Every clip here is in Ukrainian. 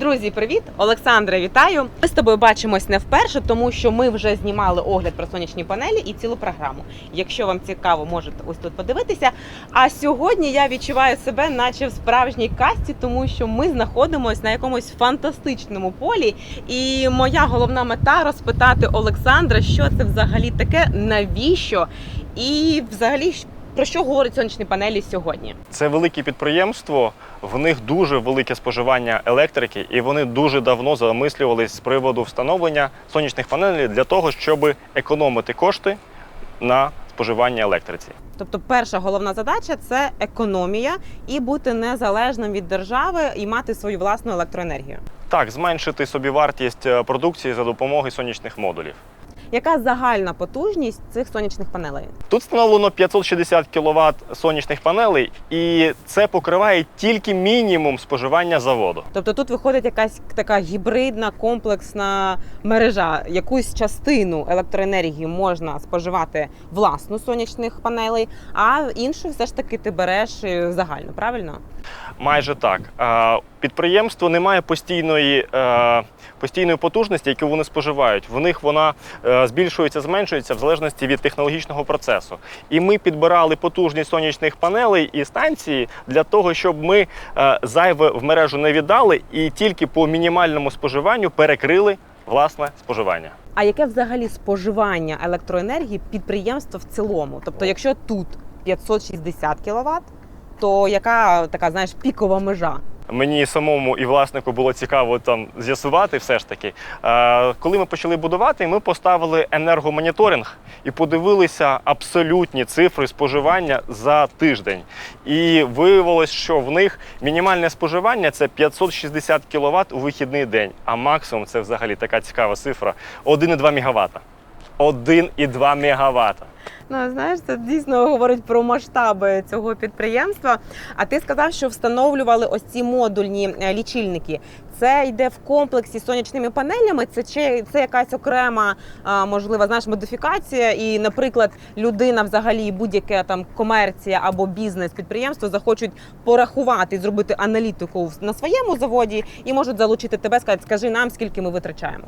Друзі, привіт! Олександра, вітаю! Ми з тобою бачимось не вперше, тому що ми вже знімали огляд про сонячні панелі і цілу програму. Якщо вам цікаво, можете ось тут подивитися. А сьогодні я відчуваю себе, наче в справжній касті, тому що ми знаходимося на якомусь фантастичному полі. І моя головна мета розпитати Олександра, що це взагалі таке, навіщо, і взагалі про що говорять сонячні панелі сьогодні. Це велике підприємство, в них дуже велике споживання електрики, і вони дуже давно замислювались з приводу встановлення сонячних панелей для того, щоб економити кошти на споживання електриці. Тобто, перша головна задача це економія і бути незалежним від держави і мати свою власну електроенергію. Так, зменшити собівартість е, продукції за допомогою сонячних модулів. Яка загальна потужність цих сонячних панелей? Тут встановлено 560 кВт сонячних панелей, і це покриває тільки мінімум споживання заводу. Тобто тут виходить якась така гібридна комплексна мережа. Якусь частину електроенергії можна споживати власну сонячних панелей, а іншу все ж таки ти береш е, загально, правильно? Майже так. Підприємство не має постійної, е, постійної потужності, яку вони споживають. В них вона е, збільшується, зменшується в залежності від технологічного процесу. І ми підбирали потужність сонячних панелей і станції для того, щоб ми е, зайве в мережу не віддали і тільки по мінімальному споживанню перекрили власне споживання. А яке взагалі споживання електроенергії підприємства в цілому? Тобто, якщо тут 560 кВт, то яка така знаєш пікова межа? Мені самому і власнику було цікаво там з'ясувати все ж таки. Коли ми почали будувати, ми поставили енергомоніторинг і подивилися абсолютні цифри споживання за тиждень. І виявилось, що в них мінімальне споживання це 560 кВт у вихідний день, а максимум це взагалі така цікава цифра 1,2 МВт. 1,2 МВт. Ну знаєш, це дійсно говорить про масштаби цього підприємства. А ти сказав, що встановлювали ось ці модульні е, лічильники. Це йде в комплексі з сонячними панелями. Це чи це якась окрема можлива знаєш модифікація, і, наприклад, людина, взагалі, будь-яка там комерція або бізнес підприємство захочуть порахувати, зробити аналітику на своєму заводі і можуть залучити тебе, сказати, скажи нам, скільки ми витрачаємо.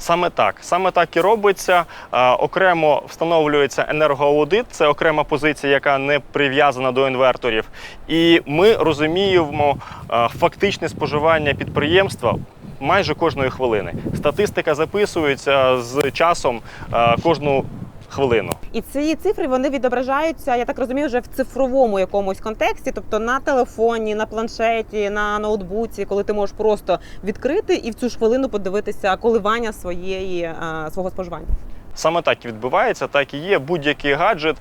Саме так, саме так і робиться. Е, Окремо встановлюється енергоаудит, це окрема позиція, яка не прив'язана до інверторів. І ми розуміємо е, фактичне споживання підприємства. Майже кожної хвилини. Статистика записується з часом е, кожну хвилину. І ці цифри вони відображаються, я так розумію, вже в цифровому якомусь контексті, тобто на телефоні, на планшеті, на ноутбуці, коли ти можеш просто відкрити і в цю ж хвилину подивитися коливання своєї е, свого споживання. Саме так і відбувається, так і є. Будь-який гаджет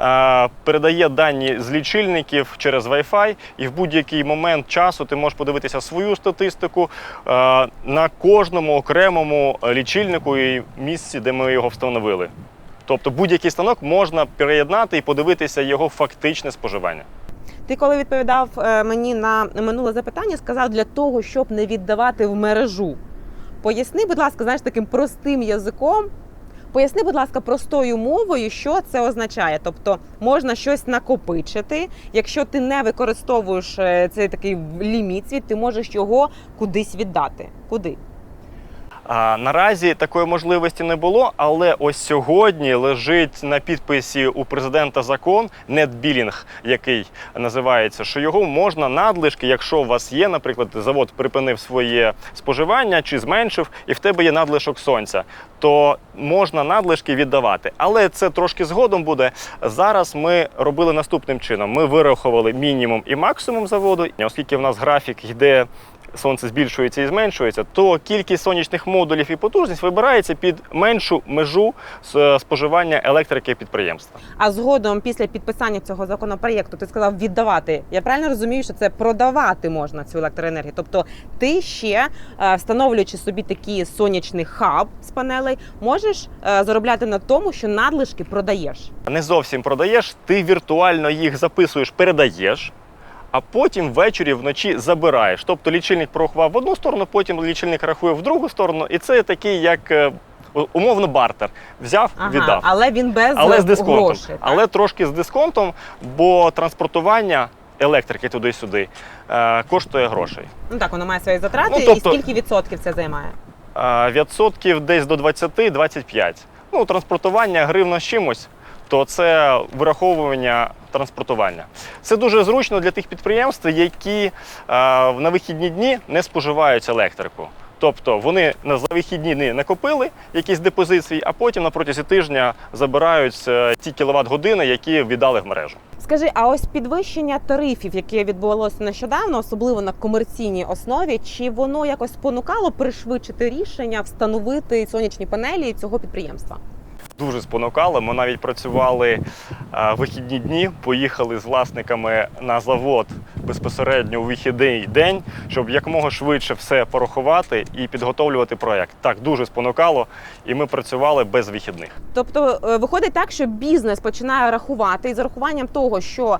е, передає дані з лічильників через Wi-Fi, і в будь-який момент часу ти можеш подивитися свою статистику е, на кожному окремому лічильнику і місці, де ми його встановили. Тобто будь-який станок можна переєднати і подивитися його фактичне споживання. Ти коли відповідав е, мені на минуле запитання, сказав для того, щоб не віддавати в мережу. Поясни, будь ласка, знаєш таким простим язиком. Поясни, будь ласка, простою мовою, що це означає. Тобто можна щось накопичити. Якщо ти не використовуєш е, цей такий ліміт свій, ти можеш його кудись віддати. Куди? А, наразі такої можливості не було, але ось сьогодні лежить на підписі у президента закон нетбілінг, який називається, що його можна надлишки, якщо у вас є, наприклад, завод припинив своє споживання чи зменшив, і в тебе є надлишок сонця, то можна надлишки віддавати. Але це трошки згодом буде. Зараз ми робили наступним чином: ми вирахували мінімум і максимум заводу, оскільки в нас графік йде сонце збільшується і зменшується, то кількість сонячних модулів і потужність вибирається під меншу межу споживання електрики підприємства. А згодом, після підписання цього законопроєкту, ти сказав віддавати. Я правильно розумію, що це продавати можна цю електроенергію. Тобто, ти ще е, встановлюючи собі такий сонячний хаб з панелей, можеш е, заробляти на тому, що надлишки продаєш. Не зовсім продаєш, ти віртуально їх записуєш, передаєш. А потім ввечері вночі забираєш. Тобто лічильник порахував в одну сторону, потім лічильник рахує в другу сторону, і це такий як е, умовно бартер. Взяв, віддав. але він без але з дисконтом. грошей. так? Але трошки з дисконтом, бо транспортування електрики туди-сюди, е, коштує грошей. Ну так, воно має свої затрати. Ну, тобто- І скільки відсотків це займає? Е, Відсотків десь до 20-25. Ну, транспортування гривна з чимось, то це вираховування транспортування. Це дуже зручно для тих підприємств, які е, на вихідні дні не споживають електрику. Тобто вони на за вихідні дні накопили якісь депозит свій, а потім на протязі тижня забирають е, ті кіловат години, які віддали в мережу. Скажи, а ось підвищення тарифів, яке відбувалося нещодавно, особливо на комерційній основі, чи воно якось спонукало пришвидшити рішення встановити сонячні панелі цього підприємства? Дуже спонукало. Ми навіть працювали е, вихідні дні, поїхали з власниками на завод безпосередньо у вихідний день, щоб якомога швидше все порахувати і підготовлювати проект. Так, дуже спонукало, і ми працювали без вихідних. Тобто е, виходить так, що бізнес починає рахувати, і за рахуванням того, що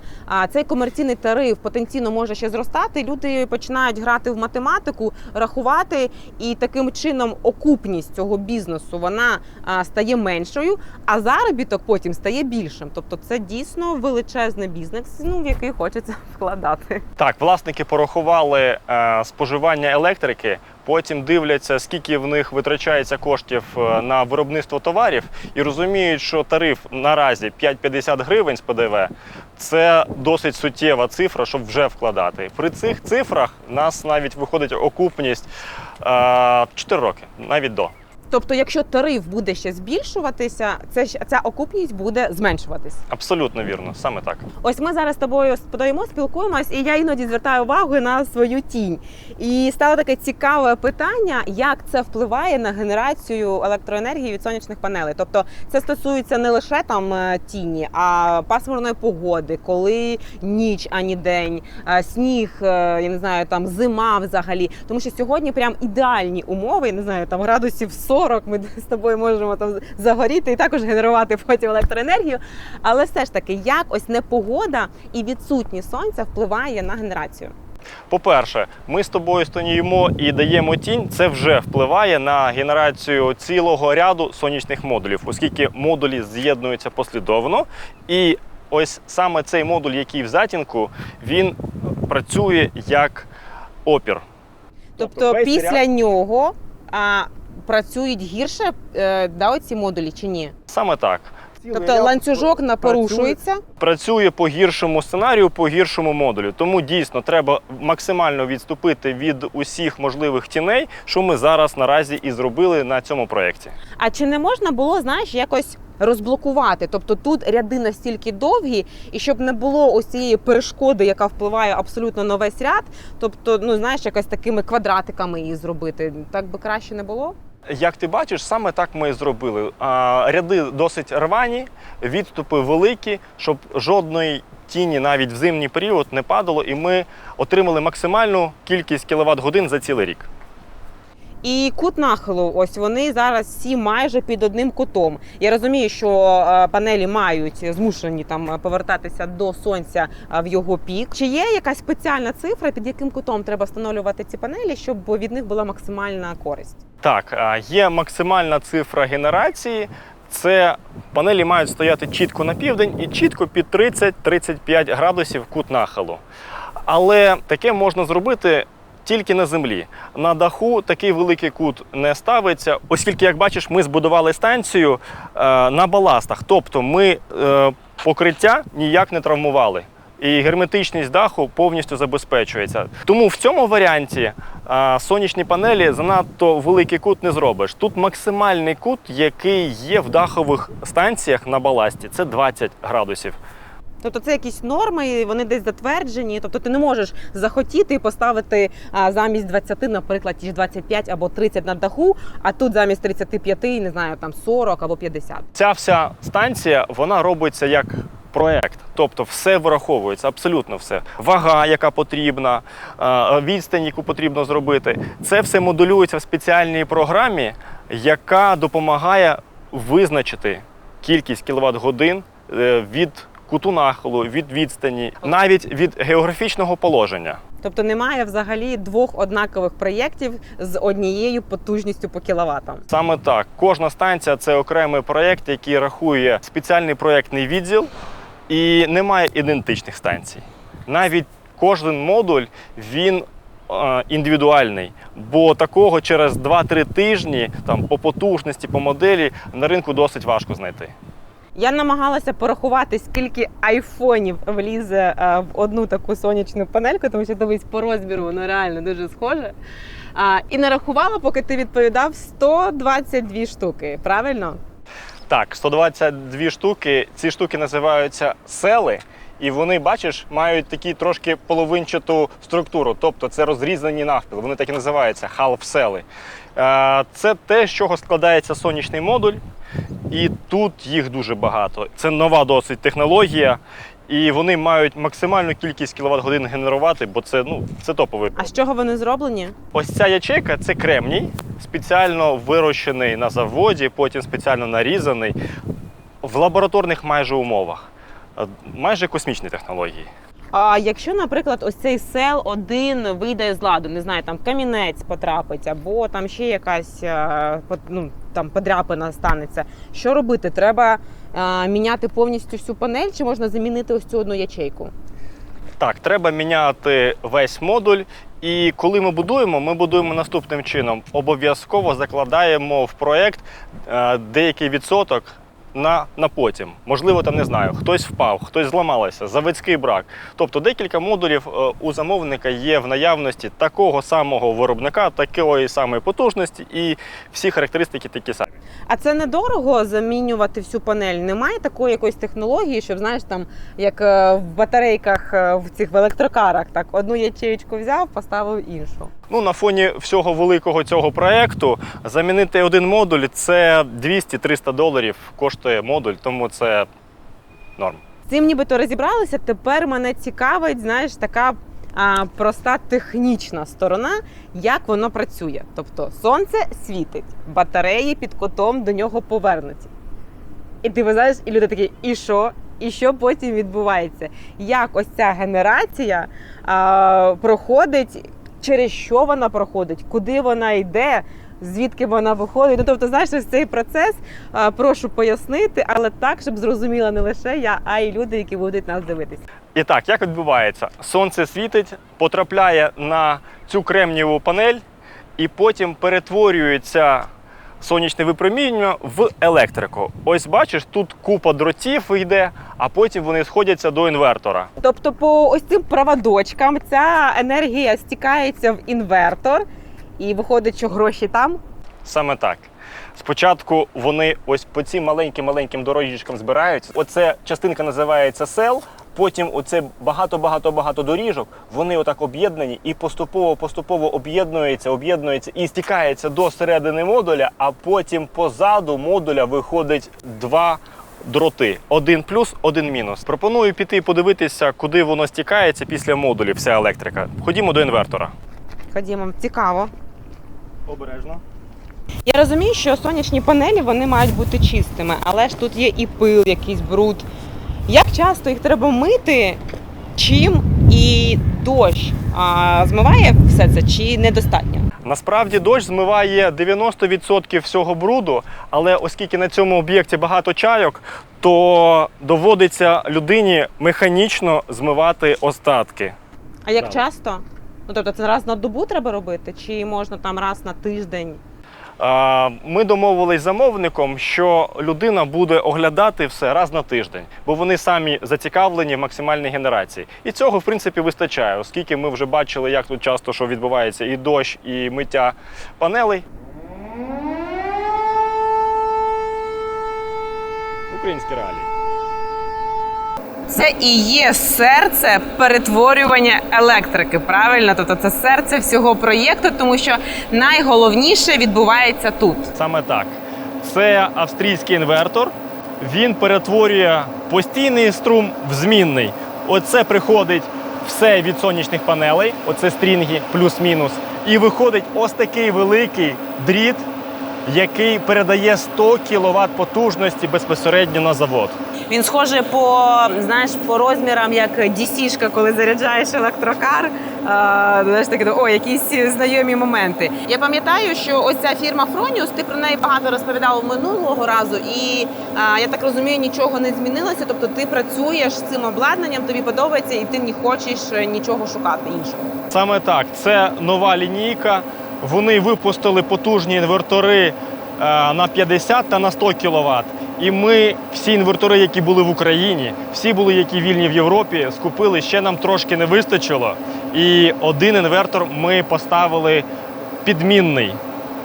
цей комерційний тариф потенційно може ще зростати, люди починають грати в математику, рахувати, і таким чином окупність цього бізнесу вона стає меншою, а заробіток потім стає більшим. Тобто, це дійсно величезний бізнес, ну в який хочеться вкладати. Так, власники порахували е, споживання електрики, потім дивляться, скільки в них витрачається коштів е, на виробництво товарів, і розуміють, що тариф наразі 5,50 гривень з ПДВ це досить суттєва цифра, щоб вже вкладати. При цих цифрах нас навіть виходить окупність е, 4 роки, навіть до. Тобто, якщо тариф буде ще збільшуватися, це ця окупність буде зменшуватись. Абсолютно вірно, саме так. Ось ми зараз з тобою подаємо, спілкуємось, і я іноді звертаю увагу на свою тінь. І стало таке цікаве питання, як це впливає на генерацію електроенергії від сонячних панелей. Тобто це стосується не лише там е, тіні, а пасмурної погоди, коли ніч, ані день, сніг, е, я не знаю, там зима взагалі. Тому що сьогодні прям ідеальні умови, я не знаю, там градусів 40, Ми з тобою можемо там загоріти і також генерувати потім електроенергію. Але все ж таки, як ось непогода і відсутність сонця впливає на генерацію? По-перше, ми з тобою стоїмо і даємо тінь. Це вже впливає на генерацію цілого ряду сонячних модулів, оскільки модулі з'єднуються послідовно. І ось саме цей модуль, який в затінку, він працює як опір. Тобто весь після ряд- нього а, працюють гірше е, да, оці модулі чи ні? Саме так. Тобто ланцюжок не порушується. працює по гіршому сценарію, по гіршому модулю. Тому дійсно треба максимально відступити від усіх можливих тіней, що ми зараз наразі і зробили на цьому проєкті. А чи не можна було, знаєш, якось розблокувати? Тобто тут ряди настільки довгі, і щоб не було ось цієї перешкоди, яка впливає абсолютно на весь ряд. Тобто, ну знаєш, якось такими квадратиками її зробити. Так би краще не було? Як ти бачиш, саме так ми і зробили. Ряди досить рвані, відступи великі, щоб жодної тіні навіть в зимній період не падало, і ми отримали максимальну кількість кіловат годин за цілий рік. І кут нахилу, ось вони зараз всі майже під одним кутом. Я розумію, що е, панелі мають змушені там повертатися до сонця е, в його пік. Чи є якась спеціальна цифра, під яким кутом треба встановлювати ці панелі, щоб від них була максимальна користь? Так, є максимальна цифра генерації. Це панелі мають стояти чітко на південь і чітко під 30-35 градусів кут нахилу. Але таке можна зробити тільки на землі. На даху такий великий кут не ставиться, оскільки, як бачиш, ми збудували станцію е, на баластах. Тобто ми е, покриття ніяк не травмували. І герметичність даху повністю забезпечується. Тому в цьому варіанті а, сонячні панелі занадто великий кут не зробиш. Тут максимальний кут, який є в дахових станціях на баласті, це 20 градусів. Тобто це якісь норми, вони десь затверджені. Тобто ти не можеш захотіти і поставити замість 20, наприклад, ті ж 25 або 30 на даху, а тут замість 35, не знаю, там 40 або 50. Ця вся станція вона робиться як проект, тобто все вираховується, абсолютно все. Вага, яка потрібна, відстань, яку потрібно зробити. Це все модулюється в спеціальній програмі, яка допомагає визначити кількість кіловат годин е, від куту нахилу, від відстані, навіть від географічного положення. Тобто немає взагалі двох однакових проєктів з однією потужністю по кіловатам. Саме так, кожна станція це окремий проєкт, який рахує спеціальний проєктний відділ, і немає ідентичних станцій. Навіть кожен модуль він е, індивідуальний, бо такого через 2-3 тижні там, по потужності, по моделі на ринку досить важко знайти. Я намагалася порахувати, скільки айфонів влізе е, в одну таку сонячну панельку, тому що дивись по розміру, воно реально дуже схоже. А, і нарахувала, поки ти відповідав 122 штуки. Правильно? Так, 122 штуки. Ці штуки називаються сели, і вони, бачиш, мають такі трошки половинчату структуру. Тобто це розрізані навпіл. Вони так і називаються халф-сели. Е, Це те, з чого складається сонячний модуль, і тут їх дуже багато. Це нова досить технологія. І вони мають максимальну кількість кіловат годин генерувати, бо це ну це топовий. А з чого вони зроблені? Ось ця ячейка це кремній, спеціально вирощений на заводі, потім спеціально нарізаний в лабораторних майже умовах. Е, Майже космічні технології. А якщо, наприклад, ось цей сел один вийде з ладу, не знаю, там камінець потрапить, або там ще якась е, ну, там подряпина станеться. Що робити? Треба е, міняти повністю всю панель, чи можна замінити ось цю одну ячейку? Так, треба міняти весь модуль. І коли ми будуємо, ми будуємо наступним чином: обов'язково закладаємо в проєкт е, деякий відсоток. На, на потім. Можливо, там не знаю, хтось впав, хтось зламалося, заводський брак. Тобто декілька модулів е, у замовника є в наявності такого самого виробника, такої самої потужності, і всі характеристики такі самі. А це недорого замінювати всю панель. Немає такої якоїсь технології, щоб знаєш, там як е, в батарейках е, в цих в електрокарах, так одну ячеєчку взяв, поставив іншу. Ну, на фоні всього великого цього проекту замінити один модуль це 200-300 доларів коштує модуль, тому це норм. Цим нібито розібралися. Тепер мене цікавить, знаєш, така а, проста технічна сторона, як воно працює. Тобто сонце світить, батареї під кутом до нього повернуті. І ти знаєш, і люди такі, і що? І що потім відбувається? Як ось ця генерація а, проходить, через що вона проходить, куди вона йде, звідки вона виходить? Ну тобто, знаєш, ось цей процес а, прошу пояснити, але так, щоб зрозуміла не лише я, а й люди, які будуть нас дивитися. І так, як відбувається? Сонце світить, потрапляє на цю кремнієву панель і потім перетворюється сонячне випромінювання в електрику. Ось бачиш, тут купа дротів йде, а потім вони сходяться до інвертора. Тобто, по ось цим проводочкам ця енергія стікається в інвертор, і виходить, що гроші там. Саме так. Спочатку вони ось по цим маленьким-маленьким доріжечкам збираються. Оце частинка називається сел. Потім оце багато-багато-багато доріжок. Вони отак об'єднані і поступово-поступово об'єднуються, об'єднуються і стікається до середини модуля, а потім позаду модуля виходить два дроти: один плюс, один мінус. Пропоную піти подивитися, куди воно стікається після модулів, вся електрика. Ходімо до інвертора. Ходімо, цікаво. Обережно. Я розумію, що сонячні панелі вони мають бути чистими, але ж тут є і пил, якийсь бруд. Як часто їх треба мити? Чим і дощ а, змиває все це чи недостатньо? Насправді дощ змиває 90% всього бруду, але оскільки на цьому об'єкті багато чайок, то доводиться людині механічно змивати остатки. А як Так. часто? Ну тобто це раз на добу треба робити, чи можна там раз на тиждень? Ми домовились з замовником, що людина буде оглядати все раз на тиждень, бо вони самі зацікавлені в максимальній генерації. І цього, в принципі, вистачає, оскільки ми вже бачили, як тут часто що відбувається і дощ, і миття панелей. Українські реалії. Це і є серце перетворювання електрики. Правильно, тобто це серце всього проєкту, тому що найголовніше відбувається тут. Саме так. Це австрійський інвертор. Він перетворює постійний струм в змінний. Оце приходить все від сонячних панелей, оце стрінги плюс-мінус. І виходить ось такий великий дріт який передає 100 кВт потужності безпосередньо на завод. Він схожий по знаєш по розмірам, як DC-шка, коли заряджаєш електрокар. Знаєш, таке, о, якісь знайомі моменти. Я пам'ятаю, що ось ця фірма Фроніус, ти про неї багато розповідав минулого разу, і а, я так розумію, нічого не змінилося. Тобто ти працюєш з цим обладнанням, тобі подобається, і ти не хочеш е, нічого шукати іншого. Саме так, це нова лінійка. Вони випустили потужні інвертори е, на 50 та на 100 кВт. І ми всі інвертори, які були в Україні, всі були, які вільні в Європі, скупили. Ще нам трошки не вистачило. І один інвертор ми поставили підмінний,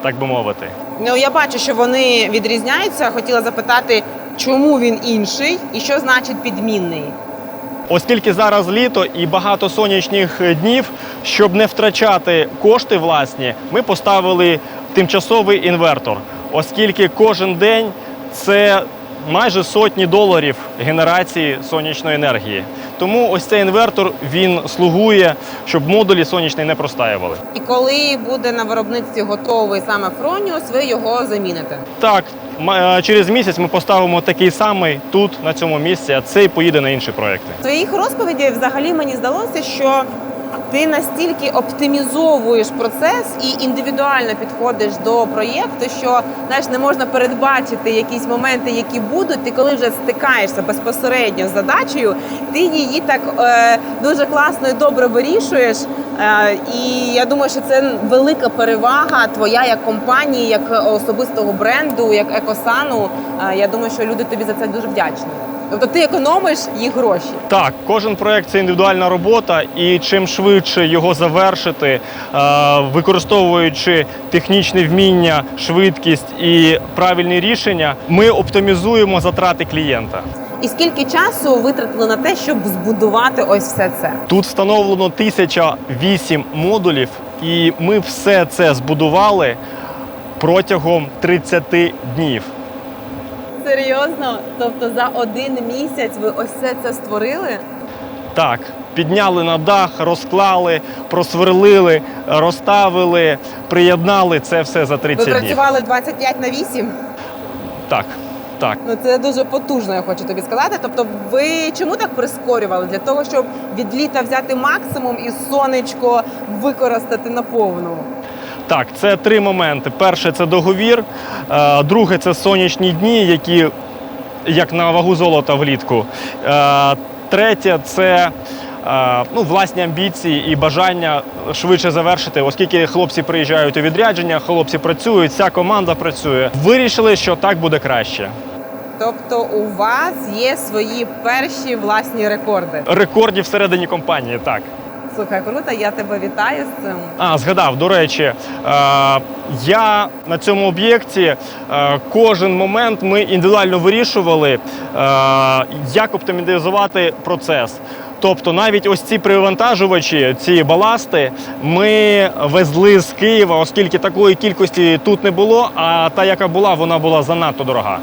так би мовити. Ну я бачу, що вони відрізняються. Хотіла запитати, чому він інший і що значить підмінний. Оскільки зараз літо і багато сонячних днів, щоб не втрачати кошти власні, ми поставили тимчасовий інвертор, оскільки кожен день це майже сотні доларів генерації сонячної енергії. Тому ось цей інвертор він слугує, щоб модулі сонячні не простаювали. І коли буде на виробництві готовий саме Фроніус, ви його заміните. Так, е, через місяць ми поставимо такий самий тут, на цьому місці, а цей поїде на інші проекти. В твоїх розповідях взагалі мені здалося, що ти настільки оптимізовуєш процес і індивідуально підходиш до проєкту, що знаєш, не можна передбачити якісь моменти, які будуть. Ти коли вже стикаєшся безпосередньо з задачею, ти її так е, дуже класно і добре вирішуєш. Е, і я думаю, що це велика перевага твоя як компанії, як особистого бренду, як екосану. Е, я думаю, що люди тобі за це дуже вдячні. Тобто ти економиш їх гроші. Так, кожен проект це індивідуальна робота, і чим швидше його завершити, е, використовуючи технічне вміння, швидкість і правильні рішення, ми оптимізуємо затрати клієнта. І скільки часу витратили на те, щоб збудувати ось все це? Тут встановлено 1008 модулів, і ми все це збудували протягом 30 днів. Серйозно? Тобто за один місяць ви ось все це створили? Так, підняли на дах, розклали, просверлили, розставили, приєднали це все за Ви 30 днів. працювали 25 на 8? Так, так. Ну це дуже потужно, я хочу тобі сказати. Тобто, ви чому так прискорювали? Для того, щоб від літа взяти максимум і сонечко використати наповну. Так, це три моменти. Перше це договір, е, друге це сонячні дні, які як на вагу золота влітку. Е, Третє це е, ну, власні амбіції і бажання швидше завершити, оскільки хлопці приїжджають у відрядження, хлопці працюють, вся команда працює. Вирішили, що так буде краще. Тобто, у вас є свої перші власні рекорди. Рекордів всередині компанії, так. Слухай, круто, я тебе вітаю з цим. А, згадав, до речі, е, я на цьому об'єкті е, кожен момент ми індивідуально вирішували, е, як оптимізувати процес. Тобто навіть ось ці привантажувачі, ці баласти, ми везли з Києва, оскільки такої кількості тут не було, а та, яка була, вона була занадто дорога.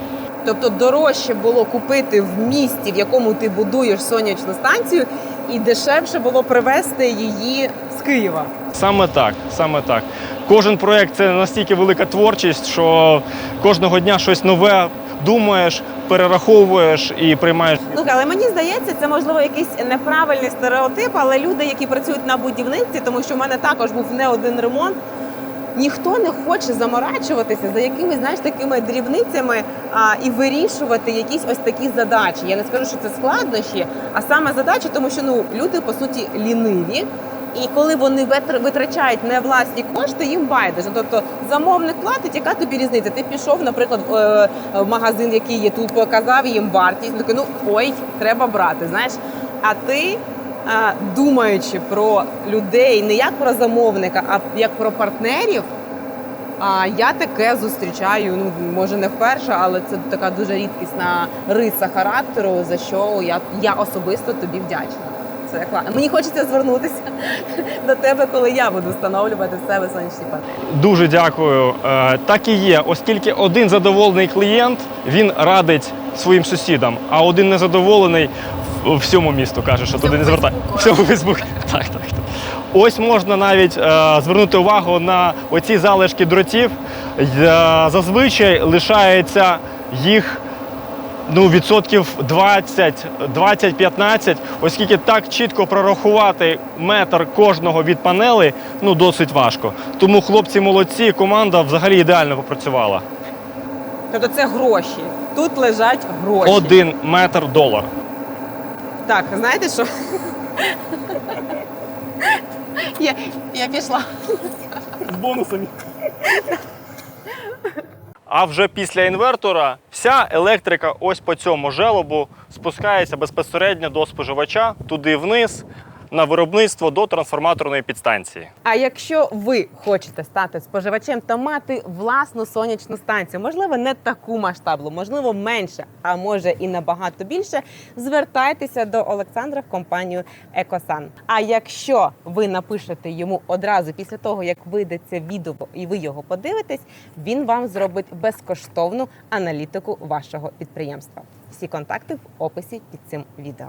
Тобто дорожче було купити в місті, в якому ти будуєш сонячну станцію, і дешевше було привезти її з Києва. Саме так, саме так. Кожен проект це настільки велика творчість, що кожного дня щось нове думаєш, перераховуєш і приймаєш. Слухай, але мені здається, це можливо якийсь неправильний стереотип, але люди, які працюють на будівництві, тому що в мене також був не один ремонт. Ніхто не хоче заморачуватися за якимись знаєш такими дрібницями а, і вирішувати якісь ось такі задачі. Я не скажу, що це складнощі, а саме задачі, тому що ну люди по суті ліниві. І коли вони витр- витрачають не власні кошти, їм байдуже. Тобто замовник платить, яка тобі різниця? Ти пішов, наприклад, в, е, магазин, який є тут, показав їм вартість. ну, ой, треба брати. Знаєш, а ти думаючи про людей не як про замовника, а як про партнерів. А я таке зустрічаю. Ну може не вперше, але це така дуже рідкісна риса характеру, за що я, я особисто тобі вдячна. Це класно. Мені хочеться звернутися до тебе, коли я буду встановлювати в себе сонячні панелі. Дуже дякую. Е, Так і є, оскільки один задоволений клієнт він радить своїм сусідам, а один незадоволений всьому місту каже, що туди не звертай. Всьому Фейсбуку. Так, так, так. Ось можна навіть е, звернути увагу на оці залишки дротів. Е, зазвичай лишається їх ну, відсотків 20, 20-15, оскільки так чітко прорахувати метр кожного від панели ну, досить важко. Тому хлопці молодці, команда взагалі ідеально попрацювала. Тобто це гроші. Тут лежать гроші. Один метр долар. Так, знаєте що? я, я пішла. З бонусами. А вже після інвертора вся електрика ось по цьому желобу спускається безпосередньо до споживача, туди вниз, на виробництво до трансформаторної підстанції. А якщо ви хочете стати споживачем та мати власну сонячну станцію, можливо, не таку масштабну, можливо, менше, а може і набагато більше, звертайтеся до Олександра в компанію Екосан. А якщо ви напишете йому одразу після того, як вийде це відео і ви його подивитесь, він вам зробить безкоштовну аналітику вашого підприємства. Всі контакти в описі під цим відео.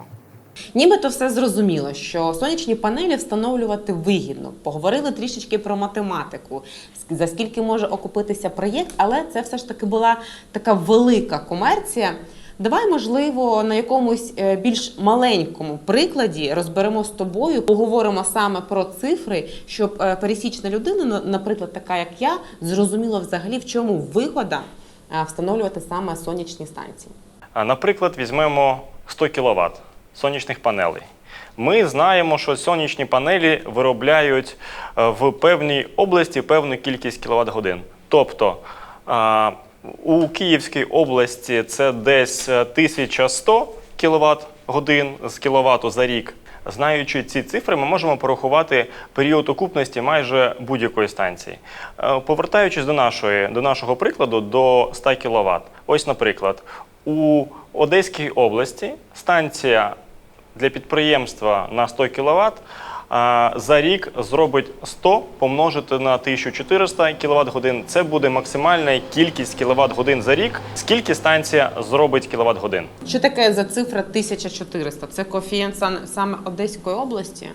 Нібито все зрозуміло, що сонячні панелі встановлювати вигідно. Поговорили трішечки про математику, за скільки може окупитися проєкт, але це все ж таки була така велика комерція. Давай, можливо, на якомусь е, більш маленькому прикладі розберемо з тобою, поговоримо саме про цифри, щоб е, пересічна людина, наприклад, така як я, зрозуміла взагалі, в чому вигода е, встановлювати саме сонячні станції. Наприклад, візьмемо 100 кВт сонячних панелей. Ми знаємо, що сонячні панелі виробляють е, в певній області певну кількість кіловат годин. Тобто у Київській області це десь е, 1100 кВт годин з кіловату за рік. Знаючи ці цифри, ми можемо порахувати період окупності майже будь-якої станції. Е, Повертаючись до, нашої, до нашого прикладу, до 100 кВт. Ось, наприклад, у Одеській області станція для підприємства на 100 кВт за рік зробить 100 помножити на 1400 кВт годин. Це буде максимальна кількість кВт годин за рік. Скільки станція зробить кВт годин? Що таке за цифра 1400? Це коефіцієнт саме Одеської області?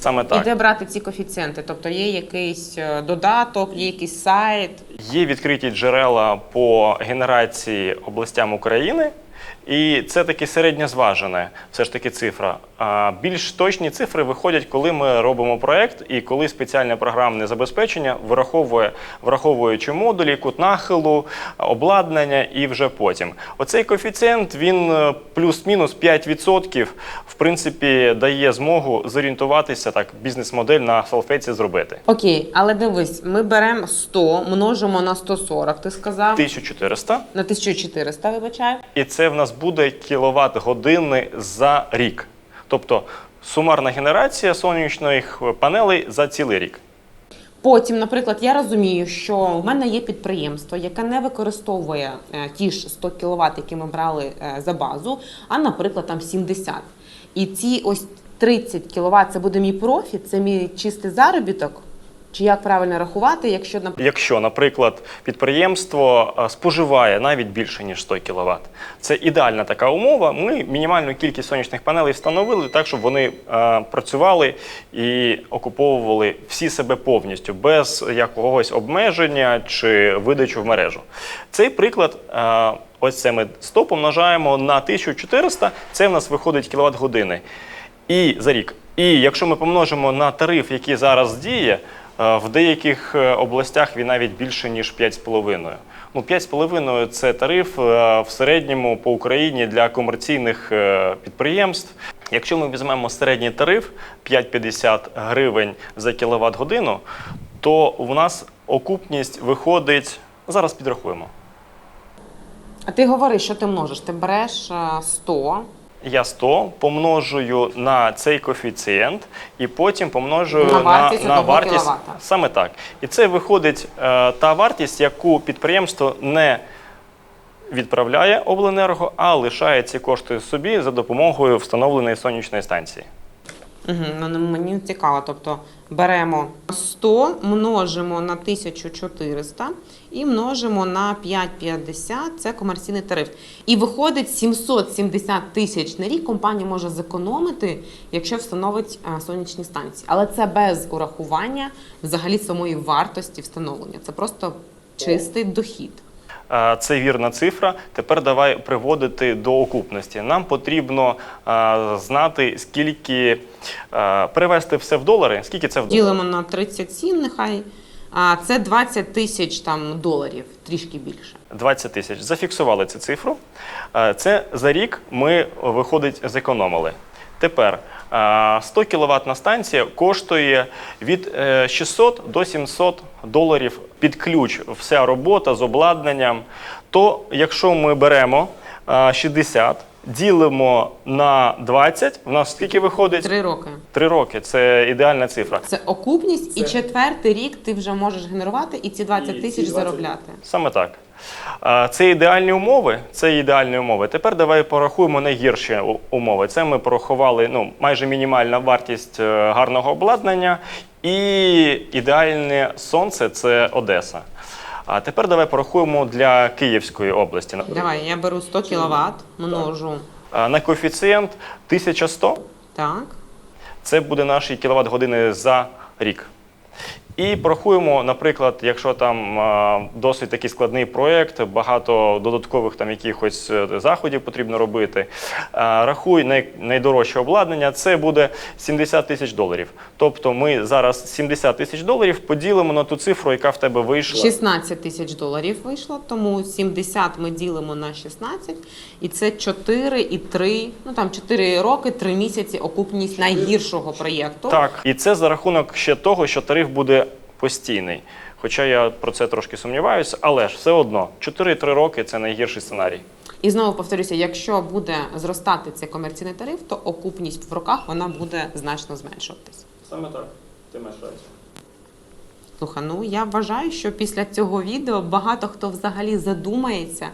Саме І так. де брати ці коефіцієнти? Тобто є якийсь е, додаток, є якийсь сайт. Є відкриті джерела по генерації областям України, і це таки середньозважене, все ж таки цифра. А більш точні цифри виходять, коли ми робимо проект і коли спеціальне програмне забезпечення враховує, враховуючи модулі, кут нахилу, обладнання і вже потім. Оцей коефіцієнт він е, плюс-мінус 5%, в принципі, дає змогу зорієнтуватися так, бізнес-модель на салфеці зробити. Окей, але дивись, ми беремо 100, множимо на 140, ти сказав. 1400. На 1400, вибачаю. І це в нас буде кіловат години за рік. Тобто сумарна генерація сонячних панелей за цілий рік. Потім, наприклад, я розумію, що в мене є підприємство, яке не використовує е, ті ж 100 кВт, які ми брали е, за базу, а, наприклад, там 70. І ці ось 30 кВт це буде мій профіт, це мій чистий заробіток. Чи як правильно рахувати, якщо Якщо, наприклад, підприємство е, споживає навіть більше ніж 100 кВт, це ідеальна така умова. Ми мінімальну кількість сонячних панелей встановили так, щоб вони е, працювали і окуповували всі себе повністю, без якогось обмеження чи видачу в мережу. Цей приклад. е, Ось це ми 100 помножаємо на 1400, це в нас виходить кіловат години. І за рік. І якщо ми помножимо на тариф, який зараз діє, в деяких е, областях він навіть більше ніж 5,5. Ну, 5,5 – це тариф е, в середньому по Україні для комерційних е, підприємств. Якщо ми візьмемо середній тариф 5,50 гривень за кіловат годину, то у нас окупність виходить. Зараз підрахуємо. а ти говориш, що ти множиш? Ти береш е, 100, Я 100 помножую на цей коефіцієнт і потім помножую На вартість на, на вартість кіловата. саме так. І це виходить е, та вартість, яку підприємство не відправляє обленерго, а лишає ці кошти собі за допомогою встановленої сонячної станції. Угу, мені цікаво. Тобто беремо 100, множимо на 1400 і множимо на 5,50 це комерційний тариф. І виходить 770 тисяч на рік компанія може зекономити, якщо встановить сонячні станції. Але це без урахування взагалі самої вартості встановлення. Це просто чистий дохід. Це вірна цифра. Тепер давай приводити до окупності. Нам потрібно знати, скільки перевести все в долари. Скільки це в доларах? Ділимо на 37, нехай. А це 20 тисяч там доларів, трішки більше. 20 тисяч. Зафіксували цю цифру. Це за рік ми, виходить, зекономили. Тепер 100 кВт станція коштує від е, 600 до 700 доларів під ключ. Вся робота з обладнанням. То якщо ми беремо е, 60, ділимо на 20, в нас скільки виходить? Три роки. Три роки. Це ідеальна цифра. Це окупність, і четвертий рік ти вже можеш генерувати і ці 20 тисяч заробляти. Саме так. Це ідеальні умови. Це ідеальні умови. Тепер давай порахуємо найгірші у- умови. Це ми порахували ну, майже мінімальна вартість е, гарного обладнання і ідеальне сонце це Одеса. А тепер давай порахуємо для Київської області. Давай, я беру 100 кВт, множу. А, На коефіцієнт 1100 Так. це буде наші кіловат години за рік. І порахуємо, наприклад, якщо там досить такий складний проєкт, багато додаткових там якихось е, заходів потрібно робити. Рахуй найдорожче обладнання, це буде 70 тисяч доларів. Тобто ми зараз 70 тисяч доларів поділимо на ту цифру, яка в тебе вийшла. 16 тисяч доларів вийшло, тому 70 ми ділимо на 16, і це 4 і 3, ну там 4 роки, 3 місяці окупність найгіршого проєкту. Так, і це за рахунок ще того, що тариф буде постійний. Хоча я про це трошки сумніваюся, але ж все одно 4-3 роки це найгірший сценарій. І знову повторюся, якщо буде зростати цей комерційний тариф, то окупність в роках вона буде значно зменшуватись. Саме так. Ти маєш рацію. Слухай, ну я вважаю, що після цього відео багато хто взагалі задумається,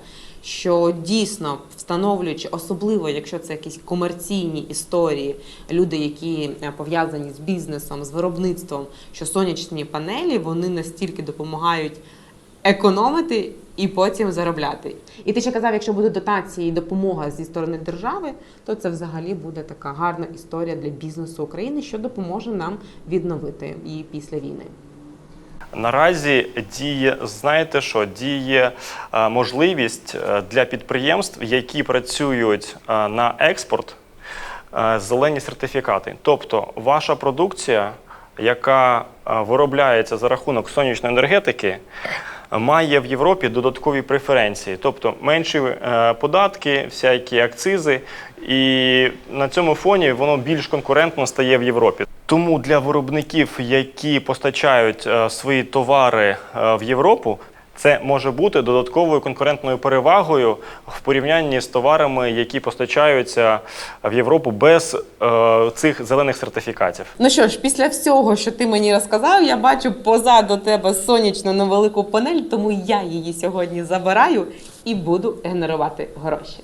що дійсно встановлюючи, особливо якщо це якісь комерційні історії, люди, які е, пов'язані з бізнесом, з виробництвом, що сонячні панелі вони настільки допомагають економити і потім заробляти. І ти ще казав, якщо буде дотації і допомога зі сторони держави, то це взагалі буде така гарна історія для бізнесу України, що допоможе нам відновити її після війни. Наразі діє, знаєте що, діє е, можливість е, для підприємств, які працюють е, на експорт, зелені сертифікати. Тобто ваша продукція, яка виробляється за рахунок сонячної енергетики, має в Європі додаткові преференції, тобто менші е, податки, всякі акцизи, і на цьому фоні воно більш конкурентно стає в Європі. Тому для виробників, які постачають е, свої товари е, в Європу, це може бути додатковою конкурентною перевагою в порівнянні з товарами, які постачаються в Європу без е, цих зелених сертифікатів. Ну що ж, після всього, що ти мені розказав, я бачу позаду тебе сонячну невелику панель, тому я її сьогодні забираю і буду генерувати гроші.